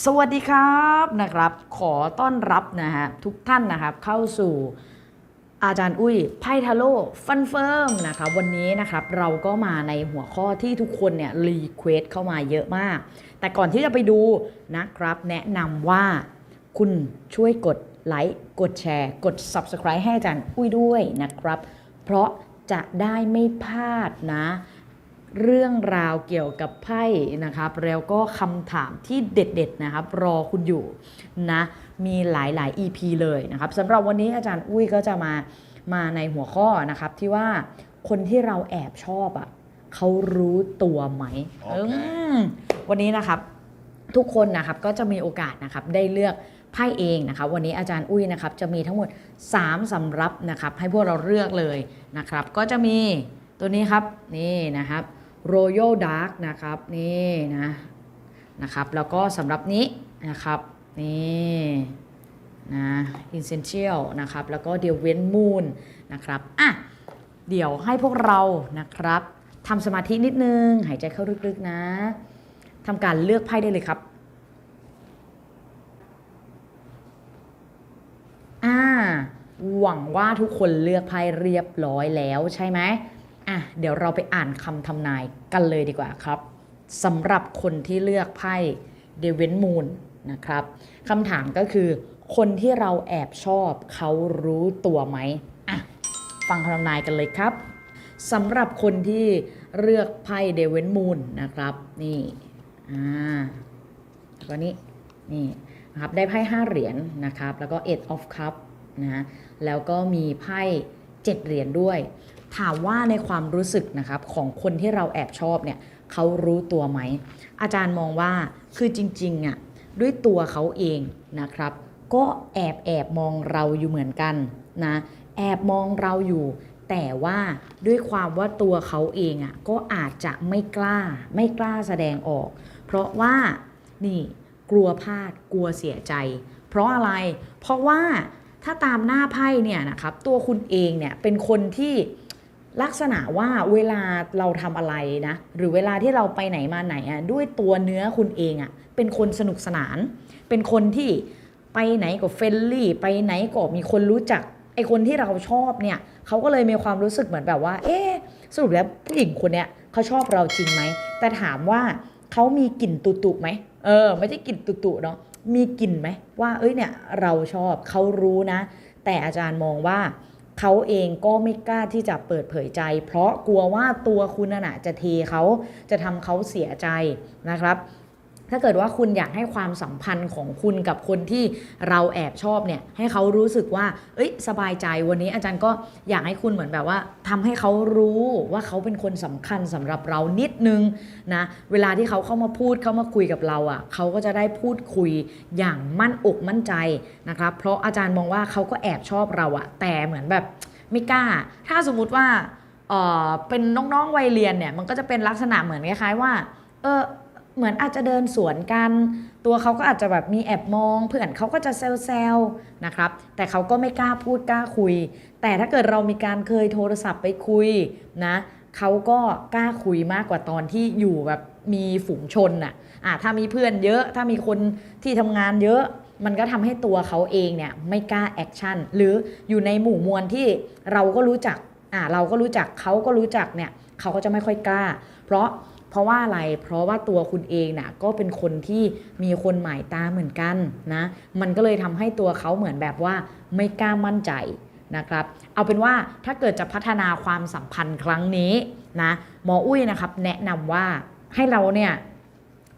สวัสดีครับนะครับ ขอต้อนรับนะฮะทุกท่านนะครับเข้าสู่อาจารย์อุ้ยไพ่ทาโร่ฟันเฟิร์มนะครับวันนี้นะครับเราก็มาในหัวข้อที่ทุกคนเนี่ยรีเควสเข้ามาเยอะมาก แต่ก่อนที่จะไปดูนะครับ แนะนำว่าคุณช่วยกดไลค์กดแชร์ กด Subscribe ให้อาจารย์อุ้ยด้วยนะครับ เพราะจะได้ไม่พลาดนะ เรื่องราวเกี่ยวกับไพ่นะครับ แล้วก็คำถามที่เด็ดๆนะครับ รอคุณอยู่นะ มีหลายๆ EP เลยนะครับสำหรับวันนี้อาจารย์อุ้ยก็จะมามาในหัวข้อนะครับที่ว่าคนที่เราแอบชอบอะ่ะเขารู้ตัวไหมโอเคอืมวันนี้นะครับทุกคนนะครับก็จะมีโอกาสนะครับได้เลือกไพ่เองนะครับวันนี้อาจารย์อุ้ยนะครับจะมีทั้งหมด 3สำรับนะครับให้พวกเราเลือกเลยนะครับ ก็จะมีตัวนี้ครับนี่นะครับ Royal Dark นะครับนี่นะนะครับแล้วก็สำหรับนี้นะครับนี่นะ Essential นะครับแล้วก็ d e v e n Moon นะครับอะเดี๋ยวให้พวกเรานะครับทำสมาธินิดนึง หายใจเข้าลึกๆนะทำการเลือกไพ่ได้เลยครับอ่าหวังว่าทุกคนเลือกไพ่เรียบร้อยแล้วใช่ไหม อะเดี๋ยวเราไปอ่านคำทำนายกันเลยดีกว่าครับสำหรับคนที่เลือกไพ่เดวินมูนนะครับคำถามก็คือ คนที่เราแอบชอบเขารู้ตัวไหมอะฟังคำทำนายกันเลยครับสำหรับคนที่เลือกไพ่เดวินมูนนะครับนี่อ่าแล้วก็นี่นี่นะครับได้ไพ่5เหรียญนะครับแล้วก็ eight of cup นะฮะแล้วก็มีไพ่7เหรียญด้วย ถามว่าในความรู้สึกนะครับของคนที่เราแอบชอบเนี่ยเขารู้ตัวไหม อาจารย์มองว่าคือจริงๆอะด้วยตัวเขาเองนะครับ ก็แอบแอบมองเราอยู่เหมือนกันนะแอบมองเราอยู่ แต่ว่าด้วยความว่าตัวเขาเองอะก็อาจจะไม่กล้าไม่กล้าแสดงออก เพราะว่านี่กลัวพลาดกลัวเสียใจ เพราะอะไรเพราะว่าถ้าตามหน้าไพ่เนี่ยนะครับตัวคุณเองเนี่ยเป็นคนที่ ลักษณะว่าเวลาเราทำอะไรนะ หรือเวลาที่เราไปไหนมาไหนอะด้วยตัวเนื้อคุณเองอะเป็นคนสนุกสนาน เป็นคนที่ไปไหนก็เฟรนลี่ ไปไหนก็มีคนรู้จักไอคนที่เราชอบเนี่ยเขาก็เลยมีความรู้สึกเหมือนแบบว่า เอ๊สรุปแล้วผู้หญิงคนเนี้ยเขาชอบเราจริงไหม แต่ถามว่าเขามีกลิ่นตุตุไหมเออ ไม่ใช่กลิ่นตุตุเนาะมีกลิ่นไหมว่าเอ้ยเนี่ยเราชอบเขารู้นะ แต่อาจารย์มองว่า เขาเองก็ไม่กล้าที่จะเปิดเผยใจ เพราะกลัวว่าตัวคุณน่ะจะเทเขาจะทำเขาเสียใจนะครับ ถ้าเกิดว่าคุณอยากให้ความสัมพันธ์ของคุณกับคนที่เราแอบชอบเนี่ยให้เขารู้สึกว่า เอ้ย สบายใจวันนี้อาจารย์ก็อยากให้คุณเหมือนแบบว่าทำให้เขารู้ว่าเขาเป็นคนสำคัญสำหรับเรานิดนึงนะเวลาที่เขาเข้ามาพูดเข้ามาคุยกับเราอะ่ะเขาก็จะได้พูดคุยอย่างมั่นอกมั่นใจนะครับเพราะอาจารย์มองว่าเขาก็แอบชอบเราอะแต่เหมือนแบบไม่กล้า ถ้าสมมุติว่าเออเป็นน้องๆวัยเรียนเนี่ยมันก็จะเป็นลักษณะเหมือนคล้ายๆว่า เออ เหมือนอาจจะเดินสวนกัน ตัวเขาก็อาจจะแบบมีแอบมอง เพื่อนเขาก็จะแซวๆนะครับ แต่เขาก็ไม่กล้าพูดกล้าคุย แต่ถ้าเกิดเรามีการเคยโทรศัพท์ไปคุยนะเขาก็กล้าคุยมากกว่าตอนที่อยู่แบบมีฝูงชนน่ะอะถ้ามีเพื่อนเยอะ ถ้ามีคนที่ทำงานเยอะมันก็ทำให้ตัวเขาเองเนี่ยไม่กล้าแอคชั่นหรืออยู่ในหมู่มวลที่เราก็รู้จักอะเราก็รู้จักเขาก็รู้จักเนี่ยเขาก็จะไม่ค่อยกล้า เพราะ เพราะว่าอะไร เพราะว่าตัวคุณเองน่ะก็เป็นคนที่มีคนหมายตาเหมือนกันนะ มันก็เลยทำให้ตัวเขาเหมือนแบบว่าไม่กล้ามั่นใจนะครับ เอาเป็นว่าถ้าเกิดจะพัฒนาความสัมพันธ์ครั้งนี้นะหมออุ้ยนะครับแนะนำว่าให้เราเนี่ย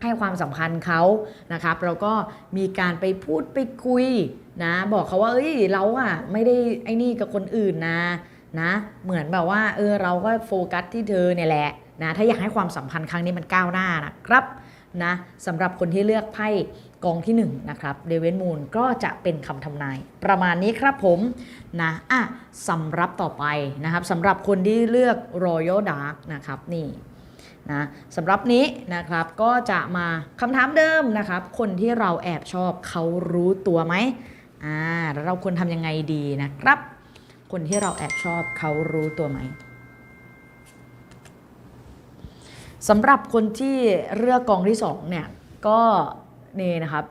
ให้ความสำคัญเขานะครับแล้วก็มีการไปพูดไปคุยนะบอกเขาว่าเอ้ยเราอะไม่ได้ไอ้นี่กับคนอื่นนะนะ เหมือนแบบว่าเออเราก็โฟกัสที่เธอเนี่ยแหละ นะถ้าอยากให้ความสัมพันธ์ครั้งนี้มันก้าวหน้านะครับนะสำหรับคนที่เลือกไพ่กองที่1นะครับเดวินมูนก็จะเป็นคำทำนาย ประมาณนี้ครับผมนะอะสำหรับต่อไปนะครับสำหรับคนที่เลือก Royal Dark นะครับนี่นะสำหรับนี้นะครับก็จะมาคำถามเดิมนะครับ คนที่เราแอบชอบเขารู้ตัวไหมอ่าแล้วเราควรทำยังไงดีนะครับ คนที่เราแอบชอบเขารู้ตัวไหม สำหรับคนที่เลือกกองที่สองเนี่ยก็นี่นะครับ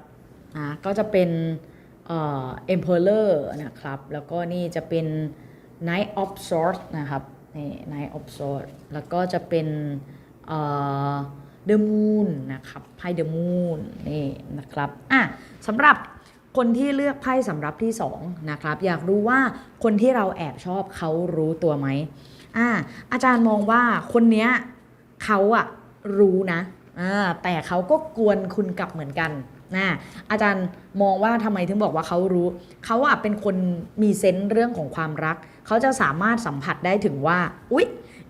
นะก็จะเป็นเอ่อ Emperor นะครับ แล้วก็นี่จะเป็น Knight of Swords นะครับนี่ Knight of Swords แล้วก็จะเป็นเอ่อ The Moon นะครับไพ่ The Moon นี่นะครับอะสำหรับคนที่เลือกไพ่สำหรับที่2นะครับอยากรู้ว่าคนที่เราแอบชอบเขารู้ตัวไหมอ่าอาจารย์มองว่าคนเนี้ย เขาอะรู้นะแต่เขาก็กวนคุณกลับเหมือนกันนะอาจารย์มองว่าทำไมถึงบอกว่าเขารู้ เขาอะเป็นคนมีเซนส์เรื่องของความรัก เขาจะสามารถสัมผัสได้ถึงว่า อุ๊ย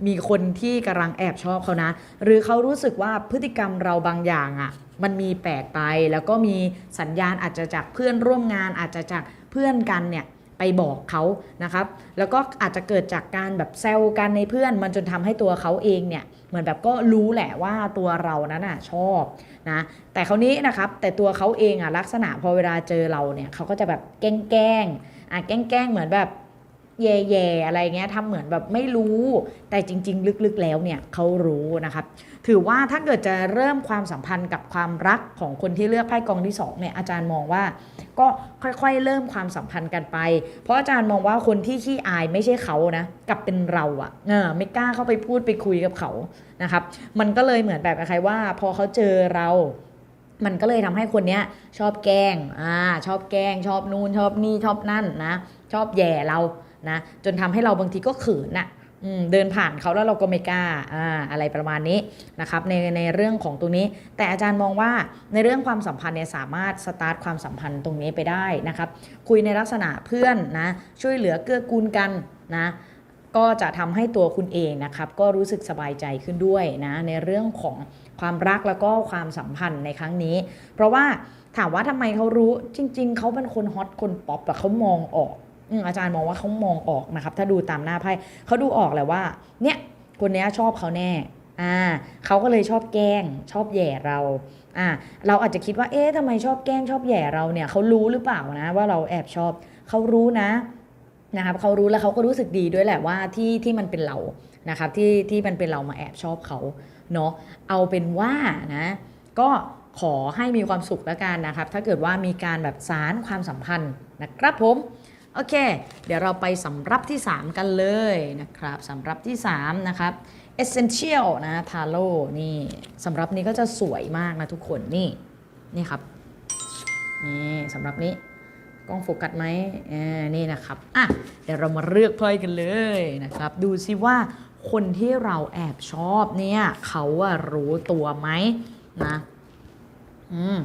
มีคนที่กำลังแอบชอบเขานะ หรือเขารู้สึกว่าพฤติกรรมเราบางอย่างอะมันมีแปลกไปแล้วก็มีสัญญาณอาจจะจากเพื่อนร่วมงานอาจจะจากเพื่อนกันเนี่ย ไปบอกเขานะครับ แล้วก็อาจจะเกิดจากการแบบแซวกันในเพื่อน มันจนทำให้ตัวเขาเองเนี่ยเหมือนแบบก็รู้แหละว่าตัวเรานั้นอะชอบนะแต่คราวนี้นะครับแต่ตัวเขาเองอะลักษณะพอเวลาเจอเราเนี่ยเขาก็จะแบบแกล้งๆอะแกล้งๆเหมือนแบบ แย่ๆอะไรเงี้ยทำเหมือนแบบไม่รู้ แต่จริง ๆ ลึกๆแล้วเนี่ยเขารู้นะครับถือว่าถ้าเกิดจะเริ่มความสัมพันธ์กับความรักของคนที่เลือกไพ่กองที่สองเนี่ยอาจารย์มองว่า ก็ค่อยๆ เริ่มความสัมพันธ์กันไป เพราะอาจารย์มองว่าคนที่ขี้อายไม่ใช่เขานะกลับเป็นเราอะเออไม่กล้าเข้าไปพูดไปคุยกับเขานะครับมันก็เลยเหมือนแบบคล้ายๆว่า พอเขาเจอเรามันก็เลยทำให้คนเนี้ยชอบแกล้งอ่าชอบแกล้ง ชอบนู่นชอบนี่ชอบนั่นนะ ชอบแย่เรา นะจนทำให้เราบางทีก็เขินน่ะเดินผ่านเขาแล้วเราก็ไม่กล้าอ่าอะไรประมาณนี้นะครับในในเรื่องของตรงนี้ แต่อาจารย์มองว่าในเรื่องความสัมพันธ์เนี่ยสามารถสตาร์ทความสัมพันธ์ตรงนี้ไปได้นะครับ คุยในลักษณะเพื่อนนะช่วยเหลือเกื้อกูลกันนะก็จะทำให้ตัวคุณเองนะครับ ก็รู้สึกสบายใจขึ้นด้วยนะในเรื่องของความรักแล้วก็ความสัมพันธ์ในครั้งนี้ เพราะว่าถามว่าทำไมเขารู้จริง ๆเขาเป็นคนฮอตคนป๊อปอะเขามองออก อาจารย์มองว่าเขามองออกนะครับ ถ้าดูตามหน้าไพ่เขาดูออกแหละว่า เนี่ยคนนี้ชอบเขาแน่อ่าเขาก็เลยชอบแกล้ง ชอบแย่เราอ่าเราอาจจะคิดว่าเอ๊ะทำไมชอบแกล้งชอบแย่เราเนี่ยเขารู้หรือเปล่านะ ว่าเราแอบชอบเขารู้นะนะครับเขารู้แล้วเขาก็รู้สึกดีด้วยแหละว่าที่ที่มันเป็นเรานะครับที่ที่มันเป็นเรามาแอบชอบเขาเนาะเอาเป็นว่านะก็ขอให้มีความสุขแล้วกันนะครับ ถ้าเกิดว่ามีการแบบสารความสัมพันธ์นะครับผม โอเค เดี๋ยวเราไปสำรับที่ 3 กันเลยนะครับสำรับที่ 3 นะครับ essential นะทาโร่นี่สำรับนี้ก็จะสวยมากนะทุกคนนี่นี่ครับนี่สำรับนี้กล้องโฟกัสไหมเออนี่นะครับอะเดี๋ยวเรามาเลือกไพ่กันเลยนะครับ ดูซิว่าคนที่เราแอบชอบเนี่ยเขาอะรู้ตัวไหมนะอืม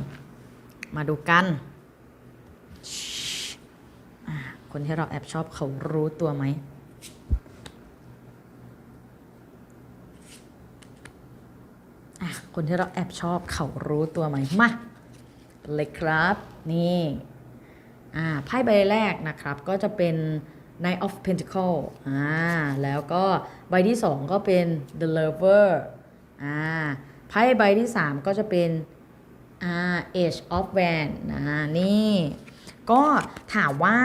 มาดูกันอะ คนที่เราแอบชอบเขารู้ตัวไหมอะคนที่เราแอบชอบเขารู้ตัวไหมมาเลยครับ นี่อ่าไพ่ใบแรกนะครับก็จะเป็น Knight of Pentacle อ่าแล้วก็ใบที่ 2 ก็เป็น The Lover อ่าไพ่ใบที่ 3 ก็จะเป็นอ่า Age of Wands นะนี่ ก็ถามว่า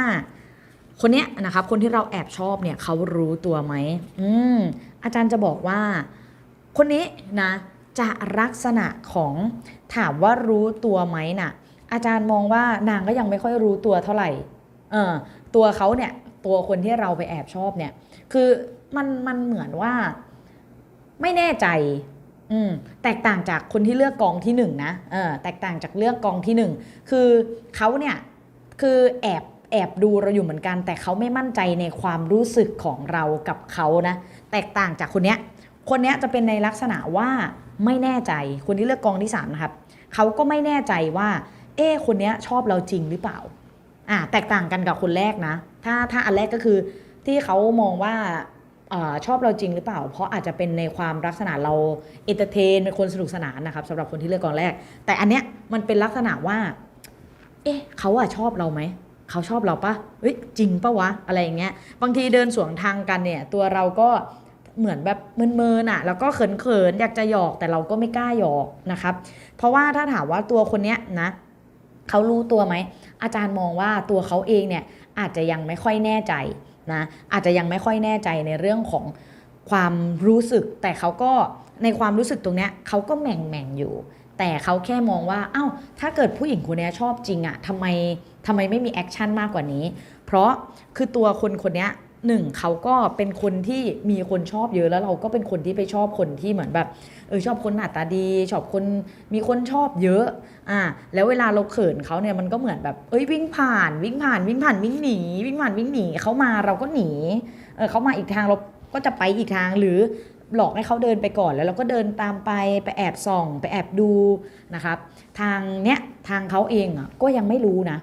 คนเนี้ยนะครับคนที่เราแอบชอบเนี่ยเขารู้ตัวไหมอืมอาจารย์จะบอกว่า คนนี้นะจะลักษณะของถามว่ารู้ตัวไหมน่ะ อาจารย์มองว่านางก็ยังไม่ค่อยรู้ตัวเท่าไหร่เออตัวเขาเนี่ยตัวคนที่เราไปแอบชอบเนี่ย คือมันมันเหมือนว่าไม่แน่ใจอืมแตกต่างจากคนที่เลือกกองที่หนึ่งนะเออแตกต่างจากเลือกกองที่หนึ่งคือเขาเนี่ยคือแอบ แอบดูเราอยู่เหมือนกัน แต่เขาไม่มั่นใจในความรู้สึกของเรากับเขานะแตกต่างจากคนเนี้ยคนเนี้ยจะเป็นในลักษณะว่าไม่แน่ใจคนที่เลือกกองที่3นะครับเขาก็ไม่แน่ใจว่า เอ๊คนเนี้ยชอบเราจริงหรือเปล่าอ่าแตกต่างกันกับคนแรกนะ ถ้าถ้าอันแรกก็คือที่เขามองว่าอาชอบเราจริงหรือเปล่า เพราะอาจจะเป็นในความลักษณะเราเอนเตอร์เทนเป็นคนสนุกสนานนะครับสำหรับคนที่เลือกกองแรก แต่อันเนี้ยมันเป็นลักษณะว่า เอ๊ะเขาอะชอบเราไหม เขาชอบเราปะเฮ้ยจริงปะวะอะไรอย่างเงี้ยบางทีเดินสวนทางกันเนี่ย ตัวเราก็เหมือนแบบเมินๆอะ แล้วก็เขินๆอยากจะหยอกแต่เราก็ไม่กล้าหยอกนะครับ เพราะว่าถ้าถามว่าตัวคนเนี้ยนะเขารู้ตัวไหม อาจารย์มองว่าตัวเขาเองเนี่ยอาจจะยังไม่ค่อยแน่ใจนะอาจจะยังไม่ค่อยแน่ใจในเรื่องของความรู้สึก แต่เขาก็ในความรู้สึกตรงเนี้ยเขาก็แหม่งแม่งอยู่ แต่เขาแค่มองว่าเอ้าถ้าเกิดผู้หญิงคนนี้ชอบจริงอะทำไมทำไมไม่มีแอคชั่นมากกว่านี้ เพราะคือตัวคนคนนี้หนึ่งเขาก็เป็นคนที่มีคนชอบเยอะแล้วเราก็เป็นคนที่ไปชอบคนที่เหมือนแบบเออชอบคนหน้าตาดี ชอบคนมีคนชอบเยอะอ่าแล้วเวลาเราเขินเขาเนี่ยมันก็เหมือนแบบเอ้ยวิ่งผ่านวิ่งผ่านวิ่งผ่านวิ่งหนีวิ่งผ่านวิ่งหนีเขามาเราก็หนีเออเขามาอีกทางเราก็จะไปอีกทางหรือ หลอกให้เขาเดินไปก่อนแล้วเราก็เดินตามไปไปแอบส่อง ไปแอบดูนะครับ ทางเนี้ยทางเขาเองอะก็ยังไม่รู้นะ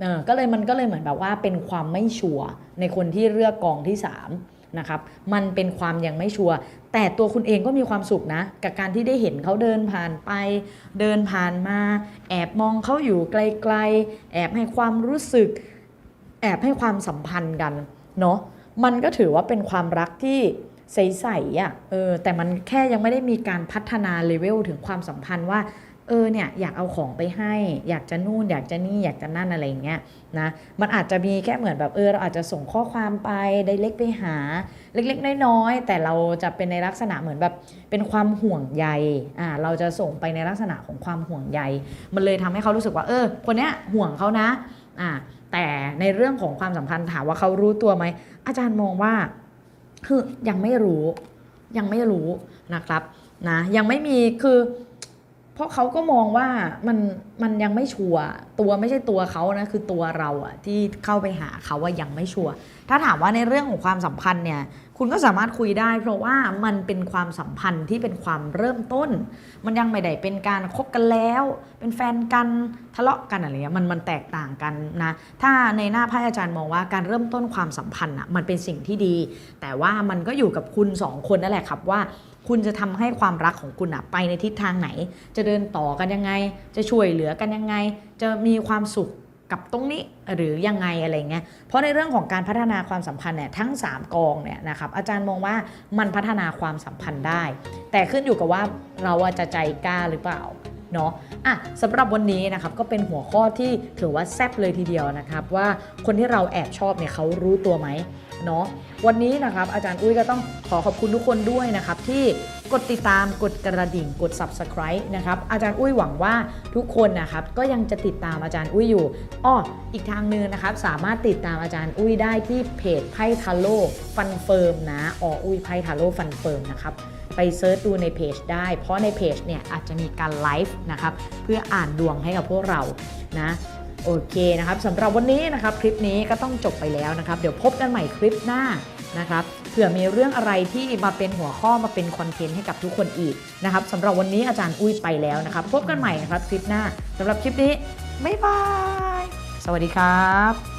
เออก็เลยมันก็เลยเหมือนแบบว่าเป็นความไม่ชัวร์ในคนที่เลือกกองที่3นะครับมันเป็นความยังไม่ชัวร์แต่ตัวคุณเองก็มีความสุขนะ กับการที่ได้เห็นเขาเดินผ่านไป เดินผ่านมา แอบมองเขาอยู่ไกลๆ แอบให้ความรู้สึก แอบให้ความสัมพันธ์กันเนาะมันก็ถือว่าเป็นความรักที่ ใสๆอะ่ะเออแต่มันแค่ยังไม่ได้มีการพัฒนาเลเวลถึงความสัมพันธ์ว่าเออเนี่ยอยากเอาของไปให้ อยากจะนู่น อยากจะนี่อยากจะนั่นอะไรอย่างเงี้ยนะมันอาจจะมีแค่เหมือนแบบเออเราอาจจะส่งข้อความไปไดเล็กไปหา เล็กๆน้อยๆแต่เราจะเป็นในลักษณะเหมือนแบบเป็นความห่วงใยอ่าเราจะส่งไปในลักษณะของความห่วงใย มันเลยทำให้เขารู้สึกว่าเออ คนเนี้ยห่วงเขานะอ่าแต่ในเรื่องของความสัมพันธ์ถามว่าเขารู้ตัวไหมอาจารย์มองว่า คือยังไม่รู้ยังไม่รู้นะครับนะยังไม่มีคือ ราะเขาก็มองว่ามันมันยังไม่ชัวร์ตัวไม่ใช่ตัวเขานะคือตัวเราอะที่เข้าไปหาเขาว่ายังไม่ชัวร์ถ้าถามว่าในเรื่องของความสัมพันธ์เนี่ยคุณก็สามารถคุยได้ เพราะว่ามันเป็นความสัมพันธ์ที่เป็นความเริ่มต้น มันยังไม่ได้เป็นการคบกันแล้ว เป็นแฟนกันทะเลาะกันอะไรเงี้ยมันมันแตกต่างกันนะถ้าในหน้าไพ่อาจารย์มองว่าการเริ่มต้นความสัมพันธ์อะมันเป็นสิ่งที่ดี แต่ว่ามันก็อยู่กับคุณสองคนนั่นแหละครับว่า คุณจะทำให้ความรักของคุณอะไปในทิศทางไหน จะเดินต่อกันยังไง จะช่วยเหลือกันยังไง จะมีความสุขกับตรงนี้หรือยังไงอะไรเงี้ย เพราะในเรื่องของการพัฒนาความสัมพันธ์เนี่ยทั้ง 3 กองเนี่ยนะครับอาจารย์มองว่ามันพัฒนาความสัมพันธ์ได้ แต่ขึ้นอยู่กับว่าเราจะใจกล้าหรือเปล่าเนาะอะสำหรับวันนี้นะครับก็เป็นหัวข้อที่ถือว่าแซ่บเลยทีเดียวนะครับว่าคนที่เราแอบชอบเนี่ยเขารู้ตัวไหม เนาะวันนี้นะครับอาจารย์อุ้ยก็ต้องขอขอบคุณทุกคนด้วยนะครับที่กดติดตามกดกระดิ่งกด subscribe นะครับอาจารย์อุ้ยหวังว่าทุกคนนะครับก็ยังจะติดตามอาจารย์อุ้ยอยู่อ้ออีกทางหนึงนะครับสามารถติดตามอาจารย์อุ้ยได้ที่เพจไพ่ทาโร่ฟันเฟิร์มนะอออุ้ยไพ่ทาโร่ฟันเฟิร์มนะครับไปเซิร์ชดูในเพจได้ เพราะในเพจเนี่ยอาจจะมีการไลฟ์นะครับเพื่ออ่านดวงให้กับพวกเรานะ โอเคนะครับสำหรับวันนี้นะครับคลิปนี้ก็ต้องจบไปแล้วนะครับ เดี๋ยวพบกันใหม่คลิปหน้านะครับเผื่อมีเรื่องอะไรที่มาเป็นหัวข้อมาเป็นคอนเทนต์ให้กับทุกคนอีกนะครับสำหรับวันนี้อาจารย์อุ้ยไปแล้วนะครับ พบกันใหม่นะครับคลิปหน้าสำหรับคลิปนี้บ๊ายบาย สวัสดีครับ